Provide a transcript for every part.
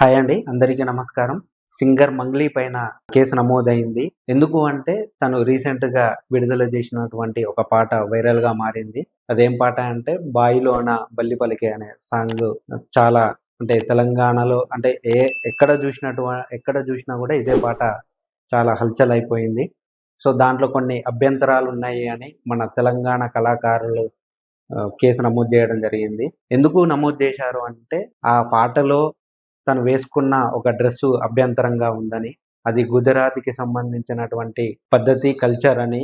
Hi అండి అందరికీ నమస్కారం. సింగర్ మంగ్లీ పైన కేసు నమోదైంది. ఎందుకు అంటే తను రీసెంట్గా విడుదల చేసినటువంటి ఒక పాట వైరల్గా మారింది. అదేం పాట అంటే బాయిలోన బల్లి పలికే అనే సాంగ్. చాలా అంటే తెలంగాణలో అంటే ఏ ఎక్కడ చూసినట్టు ఎక్కడ చూసినా కూడా ఇదే పాట చాలా హల్చల్ అయిపోయింది సో దాంట్లో కొన్ని అభ్యంతరాలు ఉన్నాయి అని మన తెలంగాణ కళాకారులు కేసు నమోదు చేయడం జరిగింది. ఎందుకు నమోదు చేశారు అంటే ఆ పాటలో తను వేసుకున్న ఒక డ్రెస్సు అభ్యంతరంగా ఉందని అది గుజరాత్కి సంబంధించినటువంటి పద్ధతి కల్చర్ అని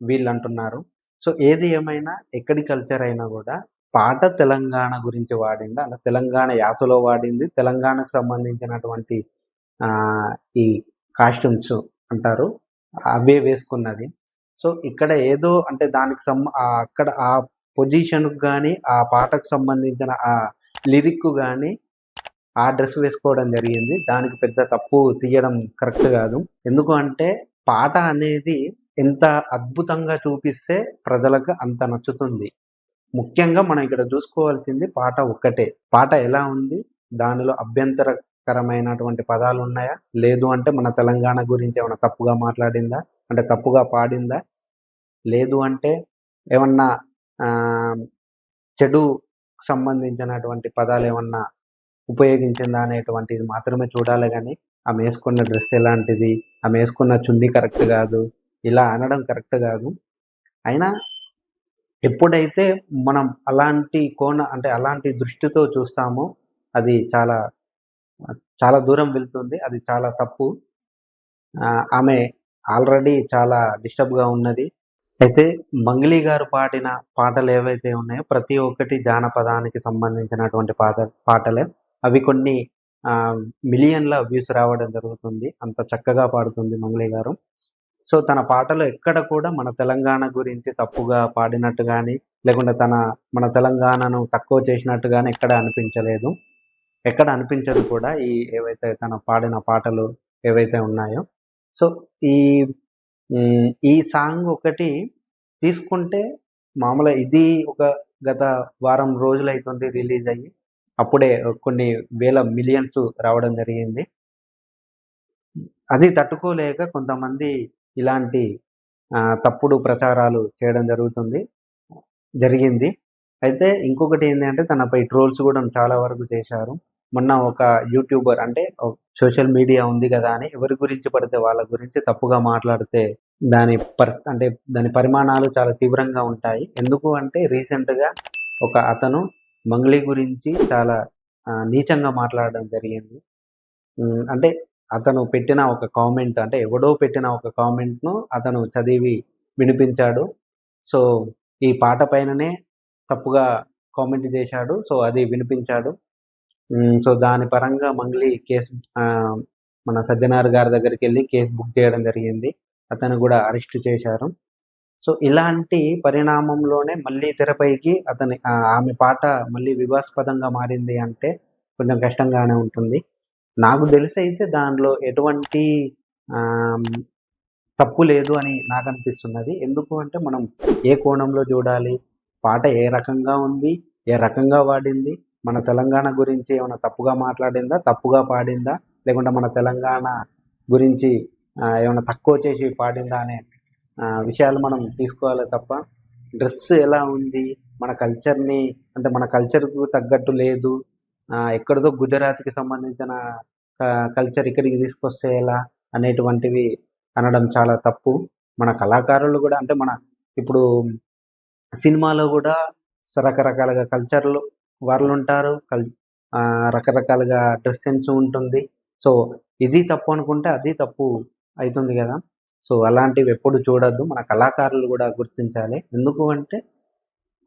వీళ్ళు అంటున్నారు సో ఏది ఏమైనా ఎక్కడి కల్చర్ అయినా కూడా పాట తెలంగాణ గురించి వాడింది? అలా తెలంగాణ యాసలో వాడింది తెలంగాణకు సంబంధించినటువంటి ఈ కాస్ట్యూమ్స్ అంటారు అవే వేసుకున్నది. సో ఇక్కడ ఏదో అంటే దానికి సం అక్కడ ఆ పొజిషన్కు కానీ ఆ పాటకు సంబంధించిన ఆ లిరిక్ కానీ ఆ డ్రెస్ వేసుకోవడం జరిగింది. దానికి పెద్ద తప్పు తీయడం కరెక్ట్ కాదు. ఎందుకు అంటే పాట అనేది ఎంత అద్భుతంగా చూపిస్తే ప్రజలకు అంత నచ్చుతుంది. ముఖ్యంగా మనం ఇక్కడ చూసుకోవాల్సింది పాట ఒక్కటే. పాట ఎలా ఉంది? దానిలో అభ్యంతరకరమైనటువంటి పదాలు ఉన్నాయా? లేదు అంటే మన తెలంగాణ గురించి ఏమైనా తప్పుగా మాట్లాడిందా? అంటే తప్పుగా పాడిందా? లేదు అంటే ఏమన్నా చెడు సంబంధించినటువంటి పదాలు ఏమన్నా ఉపయోగించిందా అనేటువంటిది మాత్రమే చూడాలి కానీ ఆమె వేసుకున్న డ్రెస్ ఎలాంటిది ఆమె వేసుకున్న చున్నీ కరెక్ట్ కాదు ఇలా అనడం కరెక్ట్ కాదు. అయినా ఎప్పుడైతే మనం అలాంటి కోణ అంటే అలాంటి దృష్టితో చూస్తామో అది చాలా చాలా దూరం వెళ్తుంది అది చాలా తప్పు. ఆమె ఆల్రెడీ చాలా డిస్టర్బ్గా ఉన్నది. అయితే మంగ్లీ గారు పాడిన పాటలు ఏవైతే ఉన్నాయో ప్రతి ఒక్కటి జానపదానికి సంబంధించినటువంటి పాట పాటలే. అవి కొన్ని ఆ, మిలియన్ల వ్యూస్ రావడం జరుగుతుంది. అంత చక్కగా పాడుతుంది మంగళి గారు. సో తన పాటలో ఎక్కడ కూడా మన తెలంగాణ గురించి తప్పుగా పాడినట్టు కానీ లేకుంటే తన మన తెలంగాణను తక్కువ చేసినట్టు కానీ ఎక్కడ అనిపించలేదు. ఎక్కడ అనిపించదు కూడా ఈ ఏవైతే తన పాడిన పాటలు ఏవైతే ఉన్నాయో. సో ఈ ఈ సాంగ్ ఒకటి తీసుకుంటే మామూలుగా ఇది ఒక గత వారం రోజులు అవుతుంది రిలీజ్ అయ్యి. అప్పుడే కొన్ని వేల మిలియన్స్ రావడం జరిగింది. అది తట్టుకోలేక కొంతమంది ఇలాంటి తప్పుడు ప్రచారాలు చేయడం జరుగుతుంది జరిగింది. అయితే ఇంకొకటి ఏంటంటే తనపై ట్రోల్స్ కూడా చాలా వరకు చేశారు. మొన్న ఒక యూట్యూబర్ అంటే సోషల్ మీడియా ఉంది కదా అని ఎవరి గురించి పడితే వాళ్ళ గురించి తప్పుగా మాట్లాడితే దాని పర్ అంటే దాని పరిమాణాలు చాలా తీవ్రంగా ఉంటాయి. ఎందుకు అంటే రీసెంట్గా ఒక అతను మంగ్లీ గురించి చాలా నీచంగా మాట్లాడడం జరిగింది. అంటే అతను పెట్టిన ఒక కామెంట్ అంటే ఎవడో పెట్టిన ఒక కామెంట్ను అతను చదివి వినిపించాడు. సో ఈ పాట పైననే తప్పుగా కామెంట్ చేశాడు. సో అది వినిపించాడు. సో దాని పరంగా మంగ్లీ కేసు ఆ, మన సజ్జనార్ గారి దగ్గరికి వెళ్ళి కేసు బుక్ చేయడం జరిగింది. అతను కూడా అరెస్ట్ చేశారు. సో ఇలాంటి పరిణామంలోనే మళ్ళీ తెరపైకి అతని ఆమె పాట మళ్ళీ వివాస్పదంగా మారింది అంటే కొంచెం కష్టంగానే ఉంటుంది. నాకు తెలిసి అయితే దానిలో ఎటువంటి తప్పు లేదు అని నాకు అనిపిస్తున్నది. ఎందుకు అంటే మనం ఏ కోణంలో చూడాలి? పాట ఏ రకంగా ఉంది? ఏ రకంగా వాడింది మన తెలంగాణ గురించి ఏమైనా తప్పుగా మాట్లాడిందా? తప్పుగా పాడిందా? లేకుంటే మన తెలంగాణ గురించి ఏమైనా తక్కువ చేసి పాడిందా అనే విషయాలు మనం తీసుకోవాలి తప్ప డ్రెస్ ఎలా ఉంది మన కల్చర్ని అంటే మన కల్చర్కు తగ్గట్టు లేదు ఎక్కడిదో గుజరాత్కి సంబంధించిన కల్చర్ ఇక్కడికి తీసుకొస్తే ఎలా అనేటువంటివి అనడం చాలా తప్పు. మన కళాకారులు కూడా అంటే మన ఇప్పుడు సినిమాలో కూడా రకరకాలుగా కల్చర్లు వాళ్ళు ఉంటారు కల్ ఆ, రకరకాలుగా డ్రెస్ సెన్స్ ఉంటుంది. సో ఇది తప్పు అనుకుంటే అది తప్పు అవుతుంది కదా. సో అలాంటివి ఎప్పుడు చూడొద్దు. మన కళాకారులు కూడా గుర్తించాలి. ఎందుకు అంటే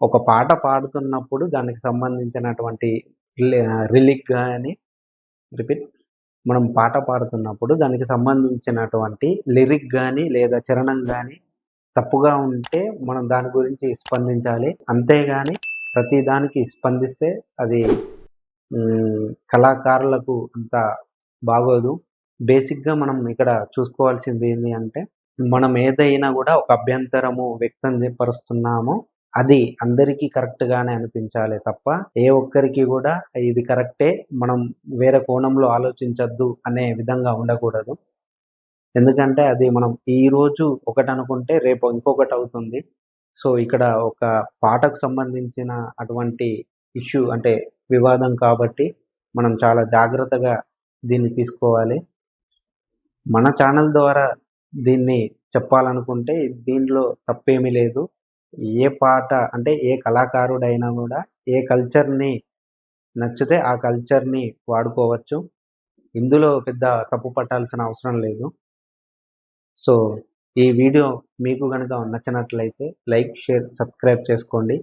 ఒక పాట పాడుతున్నప్పుడు దానికి సంబంధించినటువంటి రిలిక్ కానీ రిపీట్ మనం పాట పాడుతున్నప్పుడు దానికి సంబంధించినటువంటి లిరిక్ కానీ లేదా చరణం కానీ తప్పుగా ఉంటే మనం దాని గురించి స్పందించాలి. అంతేగాని ప్రతి దానికి స్పందిస్తే అది కళాకారులకు అంత బాగోదు. బేసిక్గా మనం ఇక్కడ చూసుకోవాల్సింది ఏంటి అంటే మనం ఏదైనా కూడా ఒక అభ్యంతరము వ్యక్తం పరుస్తున్నామో అది అందరికీ కరెక్ట్ గానే అనిపించాలి తప్ప ఏ ఒక్కరికి కూడా ఇది కరెక్టే మనం వేరే కోణంలో ఆలోచించద్దు అనే విధంగా ఉండకూడదు. ఎందుకంటే అది మనం ఈ రోజు ఒకటి అనుకుంటే రేపు ఇంకొకటి అవుతుంది. సో ఇక్కడ ఒక పాటకు సంబంధించిన అటువంటి ఇష్యూ అంటే వివాదం కాబట్టి మనం చాలా జాగ్రత్తగా దీన్ని తీసుకోవాలి. మన ఛానల్ ద్వారా దీన్ని చెప్పాలనుకుంటే దీనిలో తప్పేమీ లేదు. ఏ పాట అంటే ఏ కళాకారుడైనా కూడా ఏ కల్చర్ని నచ్చితే ఆ కల్చర్ని వాడుకోవచ్చు. ఇందులో పెద్ద తప్పు పట్టాల్సిన అవసరం లేదు. సో ఈ వీడియో మీకు కనుక నచ్చినట్లయితే లైక్ షేర్ సబ్స్క్రైబ్ చేసుకోండి.